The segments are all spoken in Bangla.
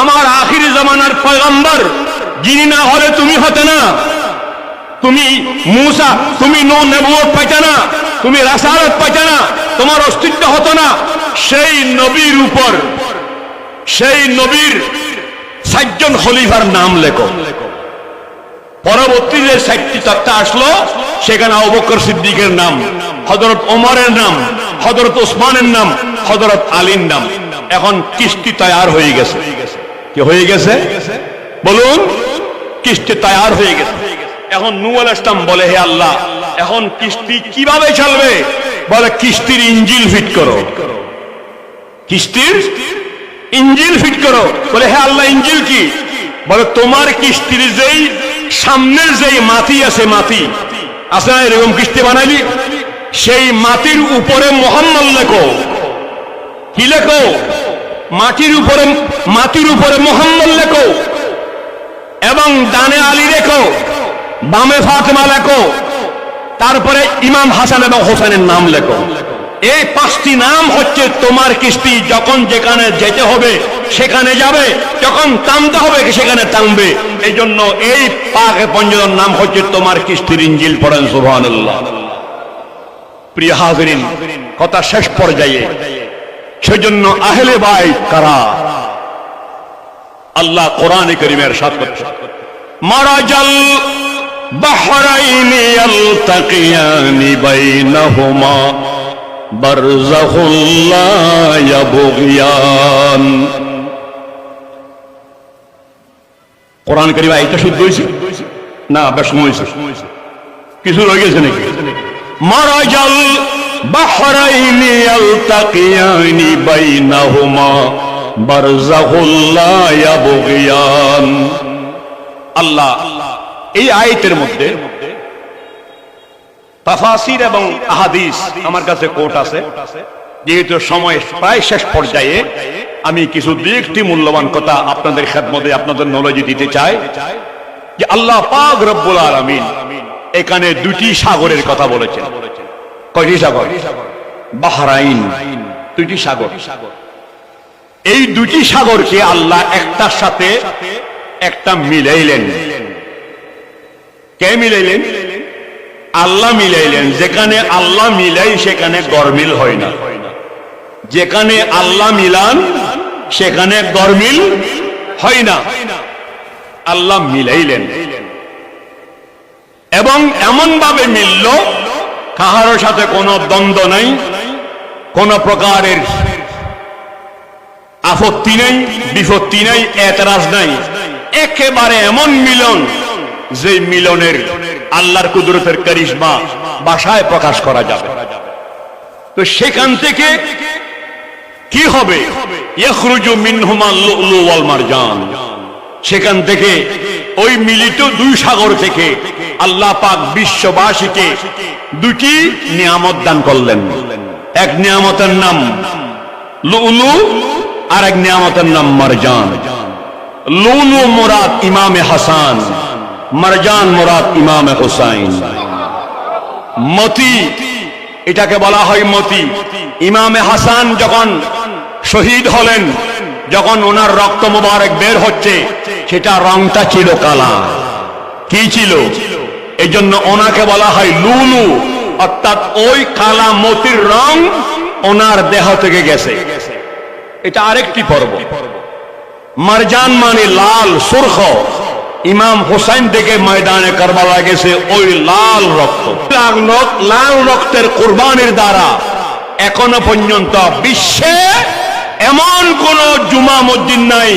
আমার আখিরি জামানার পয়গম্বর, যিনি না হলে তুমি হতে না। তুমি মুসা, তুমি নো নেবুয়ত পাইতে না। তুমি রাসারত পাইতে না। তোমার অস্তিত্ব হতো না। সেই নবীর উপর, সেই নবীর সাতজন খলিফার নাম লেখো। পরবর্তী যে ষাটটি তত্ত্ব আসলো, সেখানে অবকর সিদ্দিকের নাম হজরত ওমরের নাম হজরত ওসমানের নাম হজরত আলীর নাম। এখন কিস্তি তৈয়ার হয়ে গেছে। কি হয়ে গেছে? বলুন কিস্তি তৈয়ার হয়ে গেছে। এখন নুয়াল ইসলাম বলে হে আল্লাহ এখন কিস্তি কীভাবে চলবে? বলে কিস্তির ইঞ্জিল ফিট করো। কিস্তির ইঞ্জিল ফিট করো। বলে হে আল্লাহ ইঞ্জিল কি? বলে তোমার কিস্তির যেই সামনের যেই মাটি আছে মাটি। আছে না এরকম কিস্তি বানাইলি। সেই মাটির উপরে মোহাম্মদ লেখো। কি লেখো? মাটির উপরে মাটির উপরে মোহাম্মদ লেখো, এবং ডানে আলী লেখো, বামে ফাতেমা লেখো, তারপরে ইমাম হাসান এবং হোসেনের নাম লেখো। এই পাঁচটি নাম হচ্ছে তোমার কিস্তি, যখন যেখানে যেতে হবে সেখানে যাবে, যখন টানতে হবে সেখানে টানবে এই জন্য এই পাকে পঞ্জন নাম হচ্ছে তোমার কিস্তির ইঞ্জিল পড়েন হাজরিন, কথা শেষ পর্যায়ে সেজন্য আহলে বাই কারা? আল্লাহ কোরআন করিমের সাথ করছে বারযাহুল্লা ইয়াবগিয়ান। কোরআন করিম এটা শুদ্ধ হয়েছে না, বেশ হয়েছে কিছু রয়ে গেছে নাকি? মারাজাল বাহরাইনি ইয়ালতাকিয়ানি বাইনাহুমা বারযাহুল্লা ইয়াবগিয়ান। আল্লাহ এই আয়াতের মধ্যে তাফাসির এবং আহাদিস আমার কাছে কোট আছে। যেহেতু সময় প্রায় শেষ পর্যায়ে, আমি কিছু দুই একটি মূল্যবান কথা আপনাদের খেদমতে আপনাদের নলেজে দিতে চাই। যে আল্লাহ পাক রব্বুল আলামিন এখানে দুটি সাগরের কথা বলেছেন। কয়টি সাগর? বাহরাইন দুটি সাগর। এই দুটি সাগরকে আল্লাহ একটার সাথে একটা মিলাইলেন। কে মিলাইলেন? আল্লাহ মিলাইলেন। যেখানে আল্লাহ মিলাই সেখানে গরমিল হয় না। যেখানে আল্লাহ মিলান সেখানে গরমিল হয় না। আল্লাহ মিলাইলেন। এবং এমন ভাবে মিলল কাহারো সাথে কোনো দ্বন্দ্ব নাই, কোন প্রকারের আপত্তি নেই, বিপত্তি নেই, এতরাজ নাই। একেবারে এমন মিলন যে মিলনের আল্লাহর কুদরতের কারিশমা বাসায় প্রকাশ করা যাবে। তো সেখান থেকে কি হবে? ইখরুজু মিনহুমা লুলু ওয়াল মারজান। সেখান থেকে ওই মিলিত দুই সাগর থেকে আল্লাহ পাক বিশ্ববাসীকে দুটি নিয়ামত দান করলেন। এক নিয়ামতের নাম লুলু, আর এক নিয়ামতের নাম মারজান। লুলু মুরাদ ইমামে হাসান, মারজান মুরাদ ইমামে হুসাইন। মতি, এটাকে বলা হয় মতি। ইমামে হাসান যখন শহীদ হলেন যখন ওনার রক্ত মোবারক বের হচ্ছে, সেটা রংটা ছিল কালা। কি ছিল? এই জন্য ওনাকে বলা হয় লুলু। অর্থাৎ ওই কালা মতির রং ওনার দেহ থেকে গেছে। এটা আরেকটি পর্ব। মারজান মানে লাল সুরখ। ইমাম হোসাইন থেকে ময়দানে কারবালা গেছে ওই লাল রক্ত, লাল রক্তের কোরবানির দ্বারা এখনও পর্যন্ত বিশ্বে এমন কোন জুমা মসজিদ নাই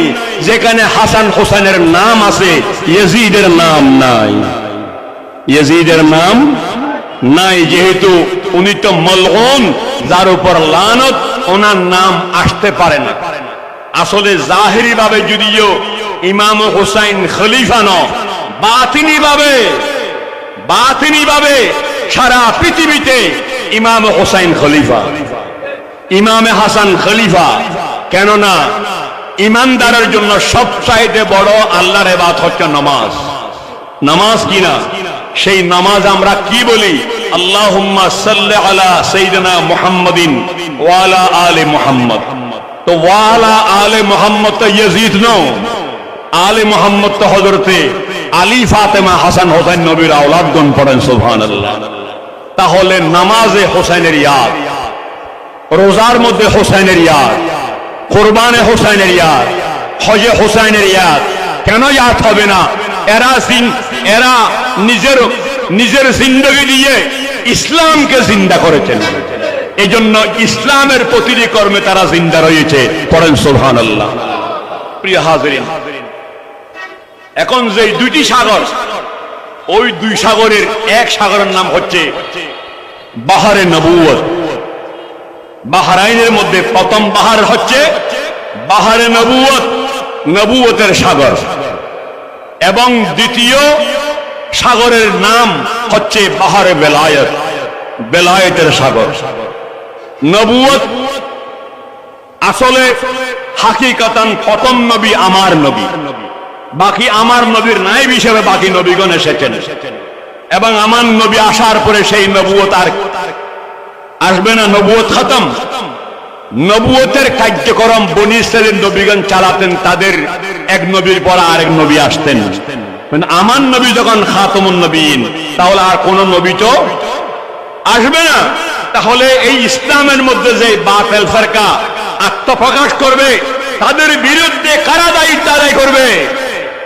যেখানে হাসান হোসেনের নাম আছে, ইয়েজিদের নাম নাই। ইয়েজিদের নাম নাই, যেহেতু উনি তো মলহন যার উপর লানত, ওনার নাম আসতে পারে না। আসলে জাহেরি ভাবে যদিও ইমাম হোসাইন খলিফা ন বাতিনি ভাবে বাতিনি ভাবে সারা পৃথিবীতে ইমাম হোসাইন খলিফা। ইমামে হাসান খলিফা। কেননা, ইমানদারের জন্য সবচাইতে বড় আল্লাহর এবাদ হচ্ছে নামাজ। নামাজ কিনা সেই নামাজ আমরা কি বলি? আল্লাহুম্মা সাল্লি আলা আলি তো ওয়ালা আলে মোহাম্মদ ইয়াজিদ নো। আলে মোহাম্মদ তো হজরতে আলী ফাতেমা হাসান হোসেন নবীর আওলাদগণ পড়েন, সুবহানাল্লাহ। তাহলে নামাজে হোসেনের ইয়াদ। রোজার মধ্যে হোসেনের ইয়াদ, কোরবানে হোসেনের ইয়াদ, হজে হোসেনের ইয়াদ। কেন ইয়াদ হবে না? এরা এরা নিজের নিজের জিন্দগি দিয়ে ইসলামকে জিন্দা করেছেন। এই জন্য ইসলামের প্রতিটি কর্মে তারা জিন্দা রয়েছে। পড়েন সোহান আল্লাহ প্রিয় হাজরিন, এখন যে দুইটি সাগর, ওই দুই সাগরের এক সাগরের নাম হচ্ছে বাহারে নবুয়ত বাহারাইনের মধ্যে প্রথম বাহার হচ্ছে বাহারে নবুয়ত নবুয়তের সাগর। এবং দ্বিতীয় সাগরের নাম হচ্ছে বাহারে বেলায়ত, বেলায়েতের সাগর। নবুয়ত আসলে হাকিকাতান প্রথম নবী আমার নবী। বাকি আমার নবীর নাইব হিসেবে বাকি নবীগণ এসেছেন। এবং আমার নবী আসার পরে সেই নবুয়ত আর আসবে না, নবুয়ত খতম। নবুয়তের কার্যক্রম বনি ইসরায়েলের নবীগণ চালাতেন, তাদের এক নবীর পর আরেক নবী আসতেন। আমার নবী যখন খাতমুন নবীন, তাহলে আর কোন নবী তো আসবে না। তাহলে এই ইসলামের মধ্যে যে বাতেল ফেরকা আত্মপ্রকাশ করবে, তাদের বিরুদ্ধে কারা দায়িত্ব আদায় করবে?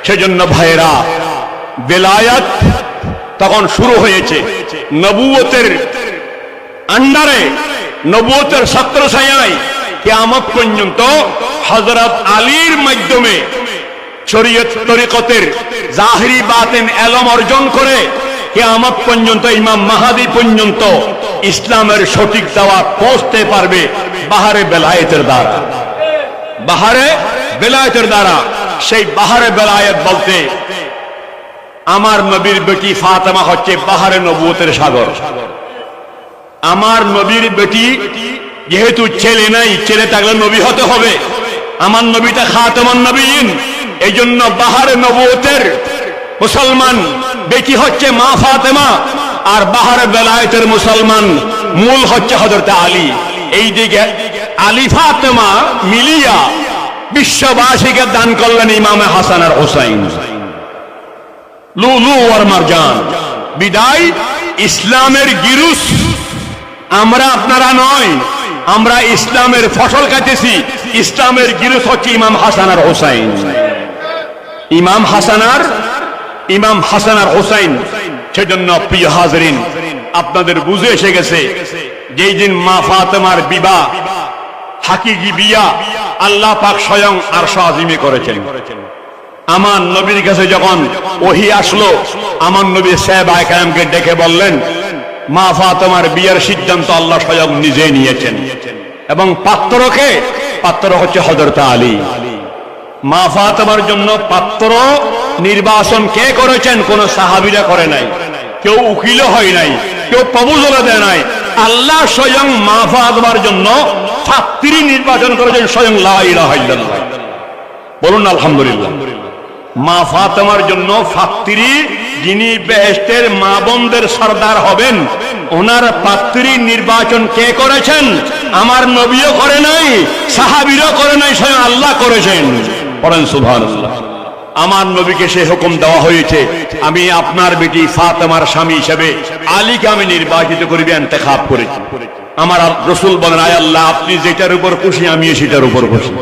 সেজন্য ভাইয়েরা, বেলায়াত তখন শুরু হয়েছে। নবুয়তের আন্ডারে নবুয়তের সত্র ছায়ায় কেয়ামত পর্যন্ত হজরত আলীর মাধ্যমে শরীয়ত তরিকতের জাহরি বাতেন এলম অর্জন করে কেয়ামত পর্যন্ত ইমাম মাহাদি পর্যন্ত ইসলামের সঠিক দাওয়াত পৌঁছতে পারবে বাহারে বেলায়েতের দ্বারা বাহারে বেলায়েতের দ্বারা সেই বাহারে বেলায়েত বলতে আমার নবীর বেটি ফাতেমা হচ্ছে বাহারে নবুয়তের সাগর আমার নবীর বেটি যেহেতু ছেলে নাই, ছেলে থাকলে নবী হতে হবে। আমার নবীটা খাতেমান নবীন। এই জন্য বাহারে নবুয়তের মুসলমান বেটি হচ্ছে মা ফাতেমা আর বাহারে বেলায়েতের মুসলমান মূল হচ্ছে হজরত আলী। এই দিকে আলী ফাতেমা মিলিয়া বিশ্ববাসীকে দান করলেন ইমামে হাসান আর হোসাইন। লুলু আর মারজান। বিদায়, ইসলামের গিরুস আমরা আপনারা নয়, আমরা ইসলামের ফসল কাটেছি। ইসলামের গিরুস হচ্ছে ইমাম হাসান আর হোসাইন। ইমাম হাসানার ইমাম হাসান আর হোসাইন। সেজন্য প্রিয় হাজরিন, আপনাদের বুঝে এসে গেছে, যেই দিন মা ফাতেমার বিবাহ, হাকিকি বিয়া, আল্লাহ পাক স্বয়ং আর আজিমে করেছেন। আমার নবীর কাছে যখন ওহি আসলো, আমার নবী সাহেব আয়কায়ামকে ডেকে বললেন মা ফাতেমার বিয়ের সিদ্ধান্ত আল্লাহ স্বয়ং নিজে নিয়েছেন। এবং পাত্রকে, পাত্র হচ্ছে হজরত আলী। মা ফাতেমার জন্য পাত্র নির্বাচন কে করেছেন কোন সাহাবিরা করে নাই। কেউ উকিল হয় নাই, কেউ প্রবুজলা দেয় নাই। আল্লাহ স্বয়ং মা ফাতেমার জন্য ছাত্রী নির্বাচন করেছেন স্বয়ং লা ইলাহা ইল্লাল্লাহ। বলুন আলহামদুলিল্লাহ। মা ফাতেমার জন্য ফাত্রি, যিনি বেহেস্তের মা বোনদের সর্দার হবেন, ওনার পাত্রী নির্বাচন কে করেছেন? আমার নবীও করে নাই, সাহাবিরও করে নাই, স্বয়ং আল্লাহ করেছেন। পড়েন সুবহানাল্লাহ। আমার নবীকে সে হুকুম দেওয়া হয়েছে, আমি আপনার বেটি ফাতেমার স্বামী হিসেবে আলীকে আমি নির্বাচিত করিবে এন্তেখাব করেছি। আমার রসুল বলেন, আয় আল্লাহ, আপনি যেটার উপর খুশি, আমিও সেটার উপর খুশি।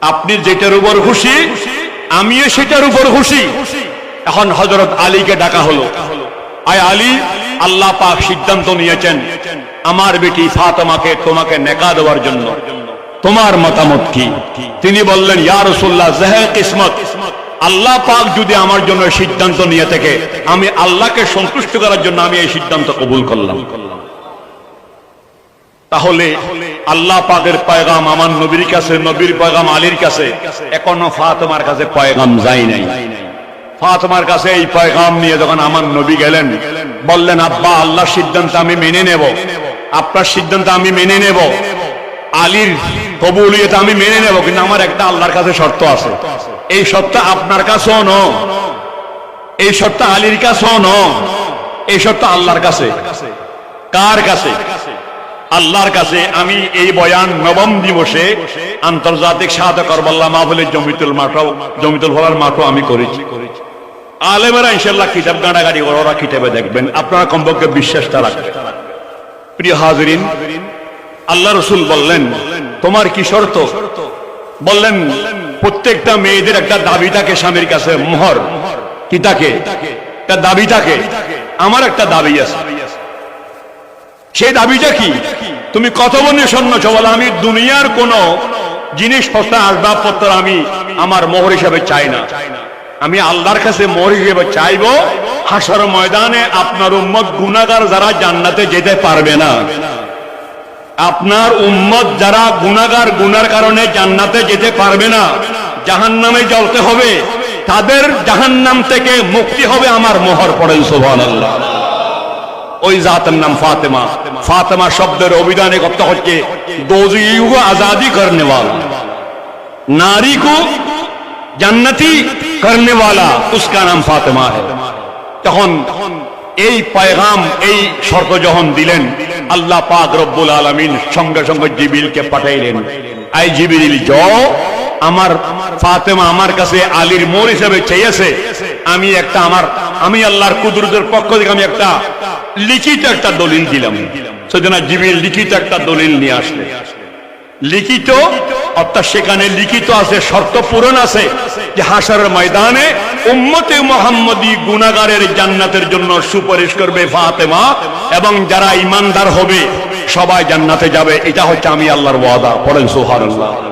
আপনি যেটার উপর খুশি আমিও সেটার উপর খুশি। এখন হজরত আলীকে ডাকা হলো। আয় আলী, আল্লাহ পাক সিদ্ধান্ত নিয়েছেন আমার বেটি ফাতেমাকে তোমাকে নেকা দেওয়ার জন্য। তোমার মতামত কি? তিনি বললেন, ইয়া রাসূলুল্লাহ জাহে কিসমত, আল্লাহ পাক যদি আমার জন্য সিদ্ধান্ত নিয়ে থাকে, আমি আল্লাহকে সন্তুষ্ট করার জন্য আমি এই সিদ্ধান্ত কবুল করলাম। তাহলে আল্লাহ পাকের পয়গাম আমার নবীর কাছে, নবীর পয়গাম আলীর কাছে, এখনও ফাতেমার কাছে পয়গাম যায় নাই। ফাতেমার কাছে এই পয়গাম নিয়ে যখন আমার নবী গেলেন, বললেন, আব্বা, আল্লাহর সিদ্ধান্ত আমি মেনে নেব। আপনার সিদ্ধান্ত আমি মেনে নেব। আলীর কবুলিয়ত আমি মেনে নেব, কিন্তু আমার একটা আল্লাহর কাছে শর্ত আছে। এই শর্ত আপনার কাছেও ন। এই শর্ত আলীর কাছেও ন। এই শর্ত আল্লাহর কাছে। কার কাছে? আল্লাহর কাছে আমি এই বয়ান নবম দিবসে আন্তর্জাতিক সাহায্য করবাল্লা মাহফিলের জমিতুল মাঠও, জমিতুল ভরার মাঠও আমি করেছি। আলেমেরা ইনশাল্লাহ কিতাব গাড়াগাড়ি ওরা কিতাবে দেখবেন। আপনারা কমপক্ষে বিশ্বাসটা রাখবেন। প্রিয় হাজরিন, আল্লাহ রসুল বললেন, তোমার কি শর্ত? বললেন, প্রত্যেকটা মেয়েদের একটা দাবি থাকে স্বামীর কাছে, মোহর। কি থাকে? একটা দাবি থাকে। আমার একটা দাবি আছে। সেই দাবিটা কি? তুমি কত বনে স্বর্ণ বলে আমি দুনিয়ার কোন জিনিসপত্র আসবাবপত্র আমি আমার মোহর হিসাবে চাই না। আমি আল্লাহর কাছে মোহর হিসেবে চাইব হাসর ময়দানে আপনার উম্মত গুনাগার যারা জান্নাতে যেতে পারবে না। আপনার উম্মত যারা গুনাগার গুনার কারণে জান্নাতে যেতে পারবে না। জাহান নামে জ্বলতে হবে। তাদের জাহান নাম থেকে মুক্তি হবে আমার মোহর পড়েন সোভান আল্লাহ ওই জাতের নাম ফাতেমা। ফাতেমা শব্দের অভিধানে কত হচ্ছে আজাদি করনে নারী কু জান্নতি করনে উসকা নাম ফাতেমা হ্যায় তখন এই পায়গাম, এই শর্ত যখন দিলেন, আল্লাহ পাক রব্বুল আলমিন সঙ্গে সঙ্গে জিবিলকে পাঠাইলেন। আই জিবিল য আমার ফাতেমা আমার কাছে আলীর মোর হিসেবে চেয়েছে। আমি একটা আমার আমি আল্লাহর কুদরতের পক্ষ থেকে আমি একটা লিখিত একটা দলিল দিলাম। সেজন্য জিবিল লিখিত একটা দলিল নিয়ে আসলে লিখিত, অর্থাৎ সেখানে লিখিত আছে, শর্ত পূরণ আছে যে হাসারের ময়দানে উম্মতে মোহাম্মদী গুনাগারের জান্নাতের জন্য সুপারিশ করবে ফাতেমা এবং যারা ইমানদার হবে সবাই জান্নাতে যাবে। এটা হচ্ছে আমি আল্লাহর ওয়াদা। পড়েন ইউখলিফুল মিআদ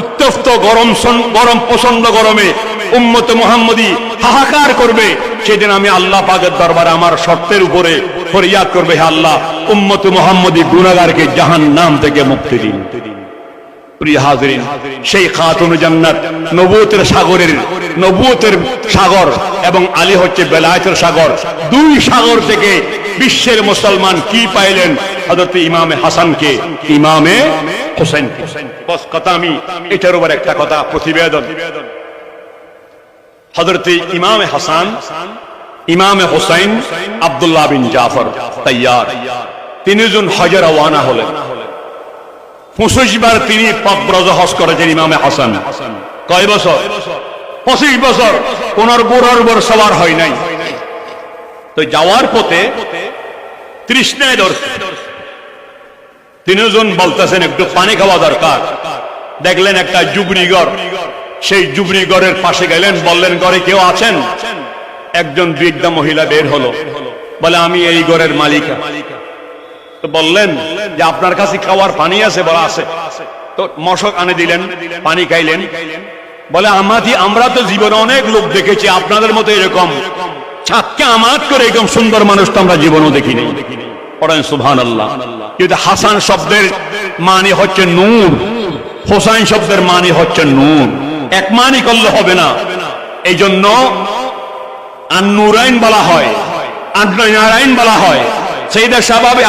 উত্তপ্ত গরম গরম প্রচণ্ড গরমে উম্মত মোহাম্মদী হাহাকার করবে। সেদিন আমি আল্লাহ পাকের দরবারে আমার শর্তের উপরে ফরিয়াদ করবে, হে আল্লাহ, উম্মত মোহাম্মদী গুনাগারকে জাহান নাম থেকে মুক্তি দিন। সেই খাতুন জান্নাত নবুয়তের সাগরের, নবুয়তের সাগর এবং আলী হচ্ছে বেলায়েতের সাগর। দুই সাগর থেকে বিশ্বের মুসলমান কি পাইলেন? হযরত ইমামে হাসানকে, ইমামে হোসেন। বস, কথা আমি, এটার উপর একটা কথা, প্রতিবেদন। হযরত ইমামে হাসান, ইমামে হোসেন আব্দুল্লাহ বিন জাফর তাইয়ার। তিনজন হজর ওয়ানা হলেন। পঁচিশ বার তিনি ব্রজ হজ করেছেন ইমামে হাসান। কয় বছর? পঁচিশ বছর। কোন বুড়োর বর সবার হয় নাই। তো যাওয়ার পথে তৃষ্ণায় ধরছে তিনজন বলতেছেন, একটু পানি খাওয়া দরকার। দেখলেন একটা জুবরিগড় সেই জুবরিগড়ের পাশে গেলেন, বললেন, ঘরে কেউ আছেন? একজন বৃদ্ধা মহিলা বের হলো। বলে, আমি এই ঘরের মালিকা। বললেন যে, আপনার কাছে খাওয়ার পানি আছে বলা আছে। তো মশক আনে দিলেন, পানি খাইলেন। বলে, আমাদি, আমরা তো জীবনে অনেক লোক দেখেছি, আপনাদের মতো এরকম। ছাদকে আমাদ করে এরকম সুন্দর মানুষ তো আমরা জীবনও দেখিনি। পড়েন সুভান আল্লাহ হাসান শব্দের মানে হচ্ছে নূর, হোসাইন শব্দের মানে হচ্ছে নূর। এক মানি করলে হবে না। এই জন্য আন্নুরাইন বলা হয় বলা হয়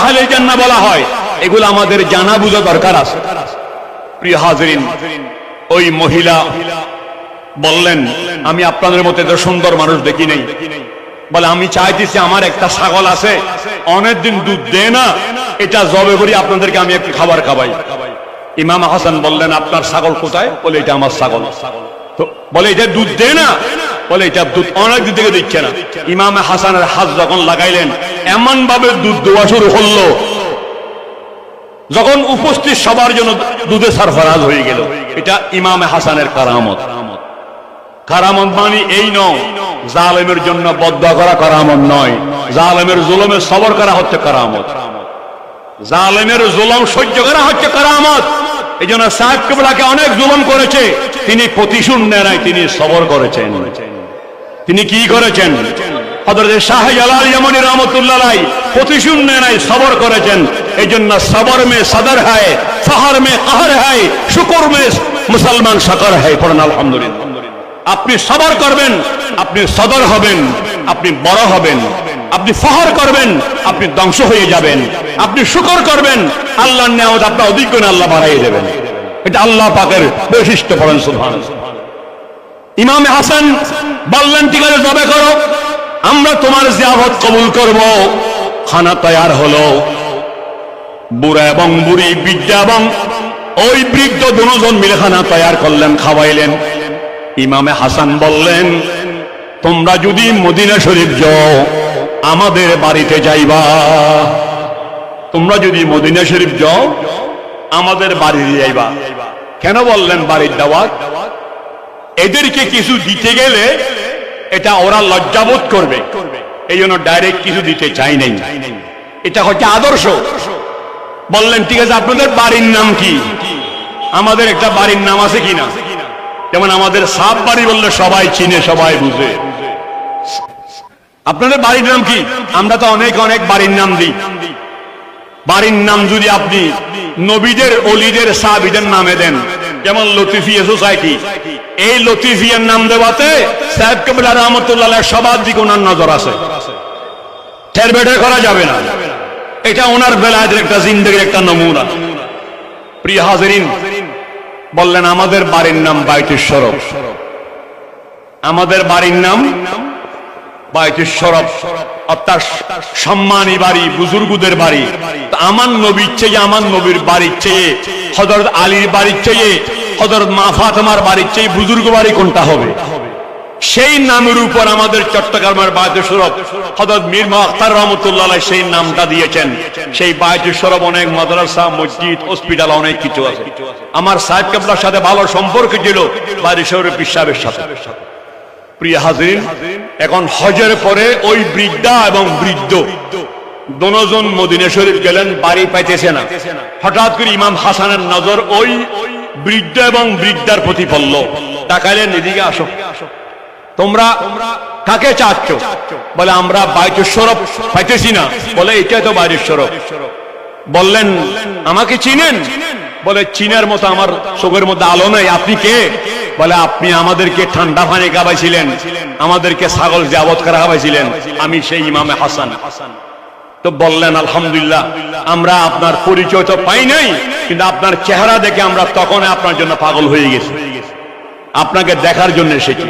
আহলে জান্না বলা হয়। এগুলো আমাদের জানা বুঝা দরকার আছে। প্রিয় হাজরিন, ওই মহিলা বললেন, আমি আপনাদের মতো এত সুন্দর মানুষ দেখি নেই। বলে, আমি চাইতেছি আমার একটা ছাগল আছে, অনেকদিন দুধ দেয় না, এটা জবে করি আপনাদেরকে আমি একটু খাবার খাওয়াই। ইমাম হাসান বললেন, আপনার ছাগল কোথায়? বলে, এটা আমার ছাগল। তো বলে, এটা দুধ দেয় না? বলে, এটা দুধ অনেক দিন থেকে দিচ্ছে না। ইমাম হাসানের হাত যখন লাগাইলেন এমন ভাবে দুধ দেওয়া শুরু করল, যখন উপস্থিত সবার জন্য দুধে সরফরাজ হয়ে গেল। এটা ইমাম হাসানের কারামত। কারামত মানে এই নয়, জালেমের জন্য বদ্ধ করা কারামত নয়, জালেমের জুলমের সবর করা হচ্ছে কারামত। জালেমের জুলম সহ্য করা হচ্ছে কারামত। এই জন্য অনেক জুলম করেছে, তিনি প্রতিশোধ নেয় তিনি সবর করেছেন। তিনি কি করেছেন? হযরত শাহ জালাল প্রতিশোধ নেয় সবর করেছেন। এই জন্য সবর মে সদর হয় ফহর মে কাহর হয়, শুকর মে মুসলমান সকর হয় আলহামদুলিল্লাহ। আপনি সবর করবেন, আপনি সদর হবেন, আপনি বড় হবেন, আপনি ফহর করবেন, আপনি ধ্বংস হয়ে যাবেন, আপনি শুকর করবেন, আল্লাহর নিয়ামত আপনার অধিক আল্লাহ বাড়াইয়ে দেবেন। এটা আল্লাহ পাকের বৈশিষ্ট্য পড়েন সুবহান ইমাম হাসান বললেন, ঠিক আছে, তবে করো। আমরা তোমার জিয়াফত কবুল করব। খানা তৈয়ার হলো। বুড়া এবং বুড়ি বিদ্যা এবং ওই বৃদ্ধ দুজন মিলে খানা তৈয়ার করলেন, খাওয়াইলেন। ইমামে হাসান বললেন, তোমরা যদি মদিনা শরীফ যাও, আমাদের বাড়িতে যাইবা। তোমরা যদি মদিনা শরীফ যাও, আমাদের বাড়িতে যাইবা। কেন বললেন বাড়ির দাওয়াত? এদেরকে কিছু দিতে গেলে এটা ওরা লজ্জাবোধ করবে। এই জন্য ডাইরেক্ট কিছু দিতে চাই নাই। এটা হচ্ছে আদর্শ। বললেন, ঠিক আছে, আপনাদের বাড়ির নাম কি? আমাদের একটা বাড়ির নাম আছে কিনা যেমন আমাদের সাপ বাড়ি বললে সবাই চিনে, সবাই বুঝে। আপনাদের বাড়ির নাম কি? আমরা তো অনেক অনেক বাড়ির নাম দিই। বাড়ির নাম যদি আপনি নবীদের, অলিদের, সাহাবিদের নামে দেন, যেমন লতিফিয়া সোসাইটি। এই লতিফিয়ার নাম দেওয়াতে সাহেব কবিলা রহমতুল্লাহ সবার দিকে ওনার নজর আছে। ঠের বেঠের করা যাবে না। এটা ওনার বেলায়ের একটা জিন্দগির একটা নমুনা। প্রিয় হাজরিন বললেন, আমাদের বাড়ির নাম বাইটি সরব আমাদের বাড়ির নাম বাইটি সরব অর্থাৎ সম্মানী বাড়ি, বুজুর্গদের বাড়ি। আমার নবীর চেয়ে, আমার নবীর বাড়ির চেয়ে হজরত আলীর বাড়ির চেয়ে হজরত মা ফাতেমার বাড়ির চেয়ে বুজুর্গ বাড়ি কোনটা হবে? সেই নামের উপর আমাদের চট্টগ্রামের বায়তুল সরব হজরত মীর আখতার রহমতুল্লাহ সেই নামটা দিয়েছেন। সেই বায়তুল সরব অনেক মাদ্রাসা, মসজিদ হসপিটাল অনেক কিছু আছে। আমার সাহেব কেবলার সাথে ভালো সম্পর্ক ছিল বায়তুল শরীফ পিসাবের সাথে। প্রিয় হাজির, এখন হজের পরে ওই বৃদ্ধা এবং বৃদ্ধ দনজন মদিনে শরীফ গেলেন, বাড়ি পাইতেছে না। হঠাৎ করে ইমাম হাসানের নজর ওই বৃদ্ধ এবং বৃদ্ধার প্রতি পড়ল। তাকাইলেন, এদিকে আসো। তোমরা কাকে চাচ্ছ? বলে, আমরা বাইতুর সরব পাইতেছি না। বলে এটাই তো বাইরের সরব। বললেন, আমাকে চিনেন? বলে, চিনের মতো আমার চোখের মধ্যে আলো নাই। আপনি কে? বলে, আপনি আমাদেরকে ঠান্ডা পানি খাওয়াইছিলেন। আমাদেরকে ছাগল জাবত করা খাওয়াইছিলেন। আমি সেই ইমামে হাসান। তো বললেন, আলহামদুলিল্লাহ, আমরা আপনার পরিচয় তো পাই নাই, কিন্তু আপনার চেহারা দেখে আমরা তখন আপনার জন্য পাগল হয়ে গেছি। আপনাকে দেখার জন্য এসেছি।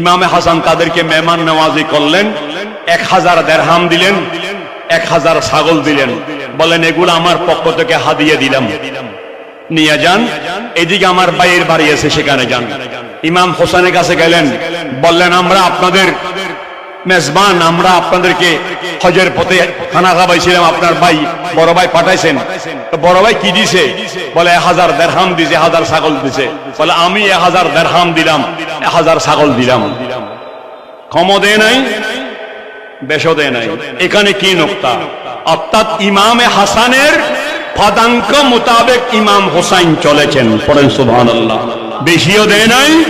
ইমামে হাসান তাদেরকে মেহমান নামাজি করলেন, এক হাজার দেড়হাম দিলেন, এক হাজার ছাগল দিলেন। বলেন, এগুলো আমার পক্ষ থেকে হাদিয়ে দিলাম। নিয়ে যান, এদিকে আমার বাইয়ের বাড়ি আছে, সেখানে যান। ইমাম হোসেনের কাছে গেলেন, বললেন, আমরা আপনাদের মেজবান, আমরা আপনাদেরকে হজের পথে খানা খাবাইছিলাম, আপনার ভাই, বড় ভাই পাঠাইছেন। বড় ভাই কি দিছে? বলে, এক হাজার দেড়হাম দিছে হাজার ছাগল দিছে। বলে, আমি এক হাজার দেড়হাম দিলাম, এক হাজার ছাগল দিলাম। দেয় নাই দেয় নাই। এখানে কি নোক্তা? অর্থাৎ ইমামে হাসানের পদাঙ্ক মোতাবেক ইমাম হোসাইন চলেছেন, পড়েন সুবহানাল্লাহ। বেশিও দেয় নাই,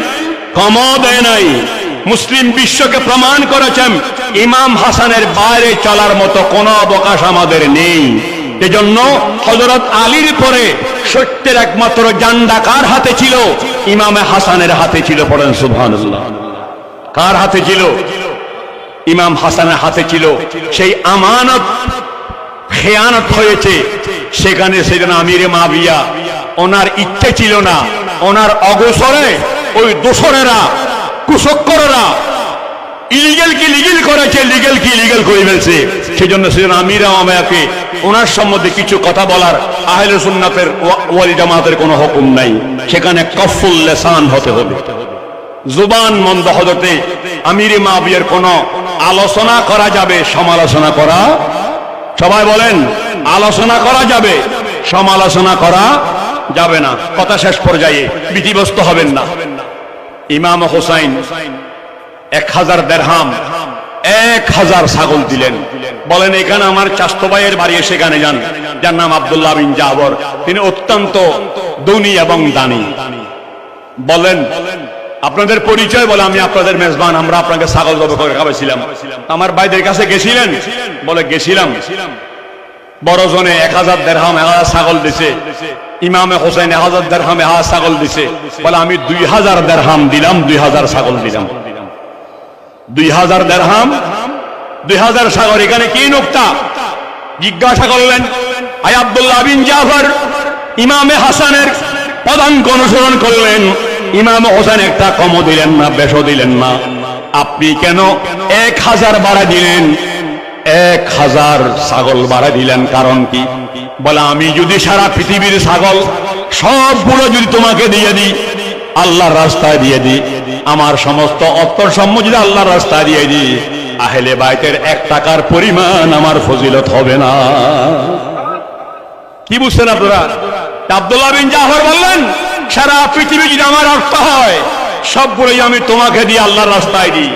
কমও দেয় নাই। মুসলিম বিশ্বকে প্রমাণ করেছেন, ইমাম হাসানের বাইরে চলার মতো কোনো অবকাশ আমাদের নেই। এজন্য হজরত আলীর পরে সত্যের একমাত্র জান্ডা কার হাতে ছিল? ইমামে হাসানের হাতে ছিল পড়েন সুবহান কার হাতে ছিল? ইমাম হাসানের হাতে ছিল। সেই আমানত, খেয়ানত হয়েছে। সেখানে সেজন্য আমিরে মাবিয়া, ওনার ইচ্ছে ছিল না, ওনার অগোসরে ওই দোসরেরা কুশক্করেরা ইলিগেল কি লিগেল করেছে? লিগেল কি লিগেল করে ফেলছে? সেজন্য সেজন্য আমিরা আমাকে ওনার সম্বন্ধে কিছু কথা বলার আহলে সুন্নাতের ওয়ালি জামাতের কোনো হুকুম নাই। সেখানে কফুল লেসান হতে হবে। জুবান মন্দ হদতে আমিরে মাবিয়ার কোন আলোচনা করা যাবে, সমালোচনা করা? সবাই বলেন, আলোচনা করা যাবে, সমালোচনা করা যাবে না। কথা শেষ পর্যায়ে বিধিবস্ত হবেন না। ইমাম হোসাইন এক হাজার দেড়হাম, এক হাজার ছাগল দিলেন। বলেন, এখানে আমার চাস্তো ভাইয়ের বাড়ি সেখানে যান। যার নাম আবদুল্লাহ বিন জাবর তিনি অত্যন্ত ধনী এবং দানি। বলেন, আপনাদের পরিচয় বলে আমি আপনাদের মেজবান। আমরা আপনাকে ছাগল জব করে খাওয়াইছিলাম। আমার ভাইদের কাছে গেছিলেন? বলে, গেছিলাম। বড় জনে এক হাজার দেড়হাম, এক হাজার ছাগল দিছে। ইমামে হোসেন হাজার দেড়হামে হা ছাগল দিছে। বলে, আমি দুই হাজার দেড়হাম দিলাম, দুই হাজার ছাগল দিলাম। দুই হাজার দেড়হাম, দুই হাজার ছাগল। এখানে কি নোক্তা? জিজ্ঞাসা করলেন আই আব্দুল্লাহ বিন জাফর, ইমামে হাসানের পদাঙ্ক অনুসরণ করলেন। ইমাম হোসেন একটা কমও দিলেন না, বেশও দিলেন না। আপনি কেন এক হাজার বাড়া দিলেন? এক হাজার ছাগল বাড়া দিলেন, কারণ কি? বলে, আমি যদি সারা পৃথিবীর ছাগল, সবগুলো যদি তোমাকে দিয়ে দিই, আল্লাহর রাস্তায় দিয়ে দিই, আমার সমস্ত অত্তর সম্ম যদি আল্লাহর রাস্তায় দিয়ে দিই, আহেলে বাইতের এক টাকার পরিমাণ আমার ফজিলত হবে না। কি বুঝছেন আপনারা? আব্দুল্লাহ বিন জাফর বললেন, সারা পৃথিবী যদি আমার অর্থ হয়, সবগুলোই আমি তোমাকে দিয়ে আল্লাহর রাস্তায় দিই।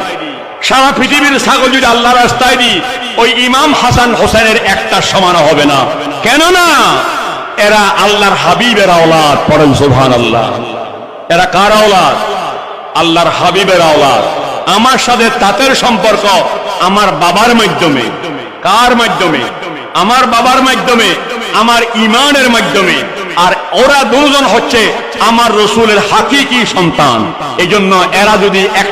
সারা পৃথিবীর ছাগল যদি আল্লাহর রাস্তায় দিই ওই ইমাম হাসান হোসেনের একটা সমান হবে না। কেন না এরা আল্লাহর হাবিবের আওলাদ, পড়েন সুবহান আল্লাহ এরা কার আওলাদ? আল্লাহর হাবিবের আওলাদ। আমার সাথে তাদের সম্পর্ক আমার বাবার মাধ্যমে, কার মাধ্যমে? আমার বাবার মাধ্যমে, আমার ইমানের মাধ্যমে। আর ওরা দুজন হচ্ছে আমার রসুলের হাকিকি সন্তান। এই জন্য এরা যদি এক